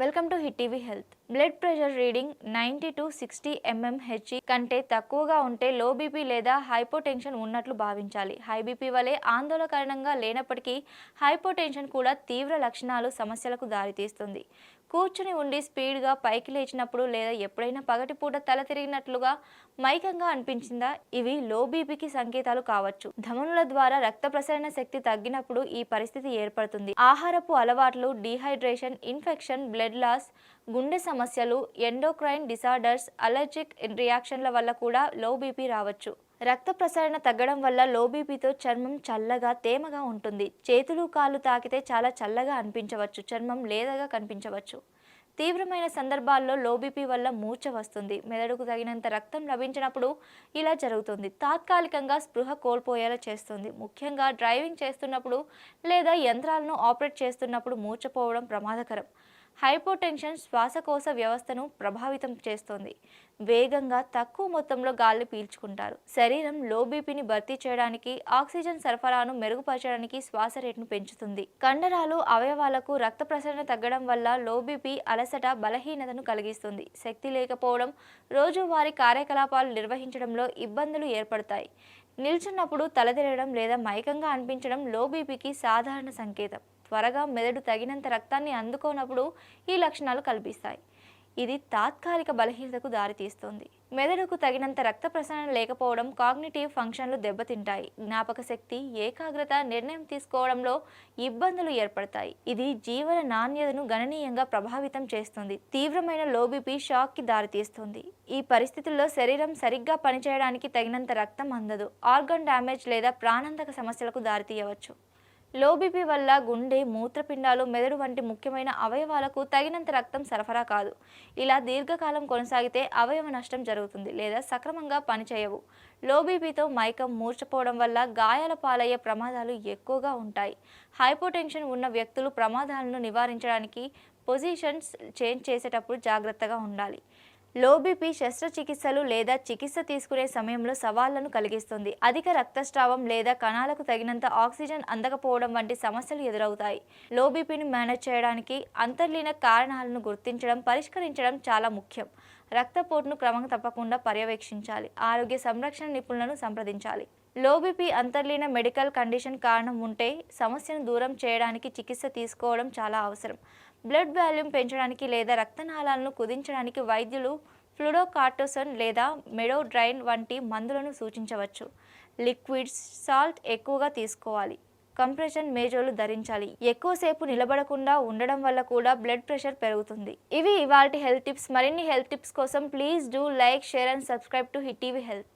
Welcome to hit TV health blood pressure reading ninety to sixty MMH కంటే తక్కువగా ఉంటే low BP లేదా hypotension ఉన్నట్లు భావించాలి. హై బీపీ వలె ఆందోళనకరంగా లేనప్పటికీ హైపోటెన్షన్ కూడా తీవ్ర లక్షణాలు సమస్యలకు దారితీస్తుంది. కూర్చుని ఉండి స్పీడ్గా పైకి లేచినప్పుడు లేదా ఎప్పుడైనా పగటిపూట తల తిరిగినట్లుగా మైకంగా అనిపించిందా? ఇవి లో బీపీకి సంకేతాలు కావచ్చు. ధమనుల ద్వారా రక్త ప్రసరణ శక్తి తగ్గినప్పుడు ఈ పరిస్థితి ఏర్పడుతుంది. ఆహారపు అలవాట్లు డీహైడ్రేషన్ ఇన్ఫెక్షన్ బ్లడ్ లాస్ గుండె సమస్యలు ఎండోక్రైన్ డిసార్డర్స్ అలర్జిక్ రియాక్షన్ల వల్ల కూడా లో బీపీ రావచ్చు. రక్త ప్రసరణ తగ్గడం వల్ల లో బీపీతో చర్మం చల్లగా తేమగా ఉంటుంది. చేతులు కాళ్ళు తాకితే చాలా చల్లగా అనిపించవచ్చు. చర్మం లేదగా కనిపించవచ్చు. తీవ్రమైన సందర్భాల్లో లో బీపీ వల్ల మూర్ఛ వస్తుంది. మెదడుకు తగినంత రక్తం లభించినప్పుడు ఇలా జరుగుతుంది. తాత్కాలికంగా స్పృహ కోల్పోయేలా చేస్తుంది. ముఖ్యంగా డ్రైవింగ్ చేస్తున్నప్పుడు లేదా యంత్రాలను ఆపరేట్ చేస్తున్నప్పుడు మూర్ఛపోవడం ప్రమాదకరం. హైపోటెన్షన్ శ్వాసకోశ వ్యవస్థను ప్రభావితం చేస్తుంది. వేగంగా తక్కువ మొత్తంలో గాలి పీల్చుకుంటారు. శరీరం లో బీపీని భర్తీ చేయడానికి ఆక్సిజన్ సరఫరాను మెరుగుపరచడానికి శ్వాస రేటును పెంచుతుంది. కండరాలు అవయవాలకు రక్త ప్రసరణ తగ్గడం వల్ల లో బీపీ అలసట బలహీనతను కలిగిస్తుంది. శక్తి లేకపోవడం రోజువారీ కార్యకలాపాలు నిర్వహించడంలో ఇబ్బందులు ఏర్పడతాయి. నిల్చున్నప్పుడు తలదిరగడం లేదా మైకంగా అనిపించడం లో బీపీకి సాధారణ సంకేతం. త్వరగా మెదడు తగినంత రక్తాన్ని అందుకోనప్పుడు ఈ లక్షణాలు కల్పిస్తాయి. ఇది తాత్కాలిక బలహీనతకు దారితీస్తుంది. మెదడుకు తగినంత రక్త ప్రసరణ లేకపోవడం కాగ్నిటివ్ ఫంక్షన్లు దెబ్బతింటాయి. జ్ఞాపక శక్తి ఏకాగ్రత నిర్ణయం తీసుకోవడంలో ఇబ్బందులు ఏర్పడతాయి. ఇది జీవన నాణ్యతను గణనీయంగా ప్రభావితం చేస్తుంది. తీవ్రమైన లోబీపీ షాక్కి దారితీస్తుంది. ఈ పరిస్థితుల్లో శరీరం సరిగ్గా పనిచేయడానికి తగినంత రక్తం అందదు. ఆర్గన్ డ్యామేజ్ లేదా ప్రాణాంతక సమస్యలకు దారితీయవచ్చు. లో బీపీ వల్ల గుండె మూత్రపిండాలు మెదడు వంటి ముఖ్యమైన అవయవాలకు తగినంత రక్తం సరఫరా కాదు. ఇలా దీర్ఘకాలం కొనసాగితే అవయవ నష్టం జరుగుతుంది లేదా సక్రమంగా పనిచేయవు. లో బీపీతో మైకం మూర్చపోవడం వల్ల గాయాల పాలయ్యే ప్రమాదాలు ఎక్కువగా ఉంటాయి. హైపోటెన్షన్ ఉన్న వ్యక్తులు ప్రమాదాలను నివారించడానికి పొజిషన్స్ చేంజ్ చేసేటప్పుడు జాగ్రత్తగా ఉండాలి. లో బీపీ శస్త్రచికిత్సలు లేదా చికిత్స తీసుకునే సమయంలో సవాళ్ళను కలిగిస్తుంది. అధిక రక్తస్రావం లేదా కణాలకు తగినంత ఆక్సిజన్ అందకపోవడం వంటి సమస్యలు ఎదురవుతాయి. లో బీపీని మేనేజ్ చేయడానికి అంతర్లీన కారణాలను గుర్తించడం పరిష్కరించడం చాలా ముఖ్యం. రక్తపోటును క్రమం తప్పకుండా పర్యవేక్షించాలి. ఆరోగ్య సంరక్షణ నిపుణులను సంప్రదించాలి. లో బీపీ అంతర్లీన మెడికల్ కండిషన్ కారణం ఉంటే సమస్యను దూరం చేయడానికి చికిత్స తీసుకోవడం చాలా అవసరం. బ్లడ్ వాల్యూమ్ పెంచడానికి లేదా రక్తనాళాలను కుదించడానికి వైద్యులు ఫ్లూడోకార్టోసన్ లేదా మెడోడ్రైన్ వంటి మందులను సూచించవచ్చు. లిక్విడ్స్ సాల్ట్ ఎక్కువగా తీసుకోవాలి. కంప్రెషన్ మేజోలు ధరించాలి. ఎక్కువసేపు నిలబడకుండా ఉండడం వల్ల కూడా బ్లడ్ ప్రెషర్ పెరుగుతుంది. ఇవి ఇవాల్టి హెల్త్ టిప్స్. మరిన్ని హెల్త్ టిప్స్ కోసం please do like share and subscribe to hit TV health.